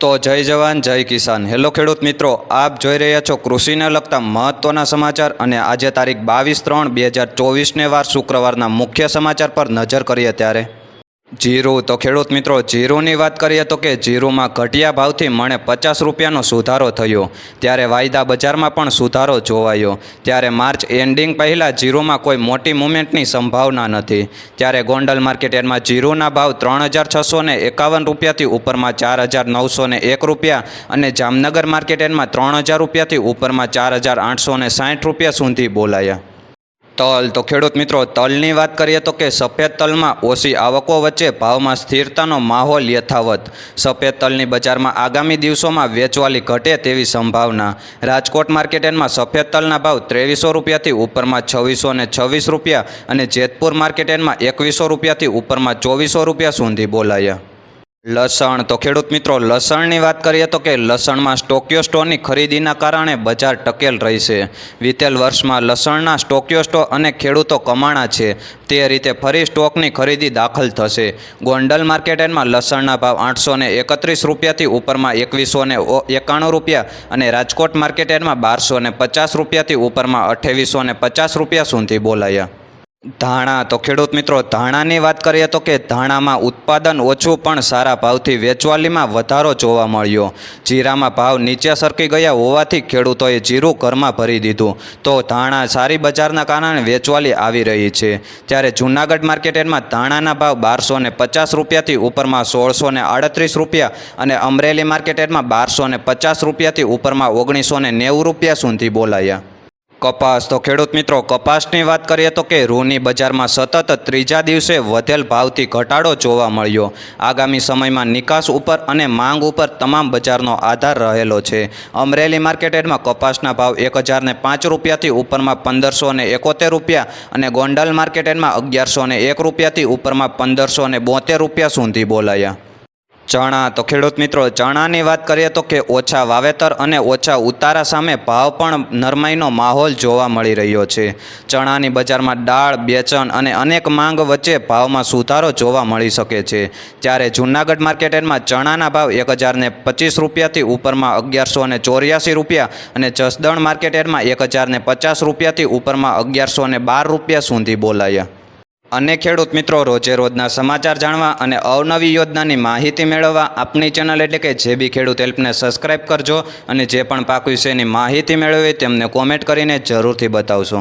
તો જય જવાન, જય કિસાન. હેલો ખેડૂત મિત્રો, આપ જોઈ રહ્યા છો કૃષિને લગતા મહત્ત્વના સમાચાર અને આજે તારીખ બાવીસ ત્રણ બે હજાર ચોવીસને વાર શુક્રવારના મુખ્ય સમાચાર પર નજર કરીએ ત્યારે. જીરું, તો ખેડૂત મિત્રો, જીરુંની વાત કરીએ તો કે જીરુંમાં ઘટિયા ભાવથી મણે પચાસ રૂપિયાનો સુધારો થયો. ત્યારે વાયદા બજારમાં પણ સુધારો જોવાયો. ત્યારે માર્ચ એન્ડિંગ પહેલાં જીરુંમાં કોઈ મોટી મુમેન્ટની સંભાવના નથી. ત્યારે ગોંડલ માર્કેટ માર્કેટમાં જીરુંના ભાવ ત્રણ હજાર છસો ને એકાવન રૂપિયાથી ઉપરમાં ચાર હજાર નવસો ને એક રૂપિયા અને જામનગર માર્કેટ માર્કેટમાં ત્રણ હજાર રૂપિયાથી ઉપરમાં ચાર હજાર આઠસો ને સાઠ રૂપિયા સુધી બોલાયા. તલ. તો ખેડૂત મિત્રો, તલની વાત કરીએ તો કે સફેદ તલમાં ઓછી આવકો વચ્ચે ભાવમાં સ્થિરતાનો માહોલ યથાવત. સફેદ તલની બજારમાં આગામી દિવસોમાં વેચવાલી ઘટે તેવી સંભાવના. રાજકોટ માર્કેટમાં સફેદ તલના ભાવ ત્રેવીસો રૂપિયાથી ઉપરમાં છવ્વીસો ને છવ્વીસ રૂપિયા અને જેતપુર માર્કેટમાં એકવીસો રૂપિયાથી ઉપરમાં ચોવીસો રૂપિયા સુધી બોલાયા. લસણ. તો ખેડૂત મિત્રો, લસણની વાત કરીએ તો કે લસણમાં સ્ટોક્યો સ્ટોની ખરીદીના કારણે બજાર ટકેલ રહેશે. વિતેલ વર્ષમાં લસણના સ્ટોક્યો સ્ટો અને ખેડૂતો કમાણા છે. તે રીતે ફરી સ્ટોકની ખરીદી દાખલ થશે. ગોંડલ માર્કેટમાં લસણના ભાવ આઠસો ને એકત્રીસ રૂપિયાથી ઉપરમાં એકવીસો ને એકાણું રૂપિયા અને રાજકોટ માર્કેટમાં બારસો ને પચાસ રૂપિયાથી ઉપરમાં અઠ્ઠાવીસો ને પચાસ રૂપિયા સુધી બોલાયા. ધાણા, તો ખેડૂત મિત્રો, ધાણાની વાત કરીએ તો કે ધાણામાં ઉત્પાદન ઓછું પણ સારા ભાવથી વેચવાલીમાં વધારો જોવા મળ્યો. જીરામાં ભાવ નીચે સરકી ગયા હોવાથી ખેડૂતોએ જીરું ઘરમાં ભરી દીધું. તો ધાણા સારી બજારના કારણે વેચવાલી આવી રહી છે. ત્યારે જૂનાગઢ માર્કેટમાં ધાણાના ભાવ બારસો ને પચાસ રૂપિયાથી ઉપરમાં સોળસો ને આડત્રીસ રૂપિયા અને અમરેલી માર્કેટમાં બારસો ને પચાસ રૂપિયાથી ઉપરમાં ઓગણીસો ને નેવું રૂપિયા સુધી બોલાયા. કપાસ. તો ખેડૂત મિત્રો, કપાસની વાત કરીએ તો કે રૂની બજારમાં સતત ત્રીજા દિવસે વધેલ ભાવથી ઘટાડો જોવા મળ્યો. આગામી સમયમાં નિકાસ ઉપર અને માંગ ઉપર તમામ બજારનો આધાર રહેલો છે. અમરેલી માર્કેટમાં કપાસના ભાવ એક હજારને પાંચ રૂપિયાથી ઉપરમાં પંદરસો અને એકોતેર રૂપિયા અને ગોંડલ માર્કેટમાં અગિયારસો ને એક રૂપિયાથી ઉપરમાં પંદરસો ને બોતેર રૂપિયા સુધી બોલાયા. ચણા. તો ખેડૂત મિત્રો, ચણાની વાત કરીએ તો કે ઓછા વાવેતર અને ઓછા ઉતારા સામે ભાવ પણ નરમાઈનો માહોલ જોવા મળી રહ્યો છે. ચણાની બજારમાં દાળ બેચણ અને અનેક માંગ વચ્ચે ભાવમાં સુધારો જોવા મળી શકે છે. જ્યારે જૂનાગઢ માર્કેટમાં ચણાના ભાવ એક હજારને પચીસ રૂપિયાથી ઉપરમાં અગિયારસો ને ચોર્યાસી રૂપિયા અને જસદણ માર્કેટમાં એક હજારને પચાસ રૂપિયાથી ઉપરમાં અગિયારસો ને બાર રૂપિયા સુધી બોલાયા. અને ખેડૂત મિત્રો, રોજે રોજના સમાચાર જાણવા અને અવનવી યોજનાની માહિતી મેળવવા આપની ચેનલ એટલે કે જે બી ખેડૂત હેલ્પને સબસ્ક્રાઈબ કરજો અને જે પણ પાક વિશેની માહિતી મેળવવી તેમને કોમેન્ટ કરીને જરૂરથી બતાવશો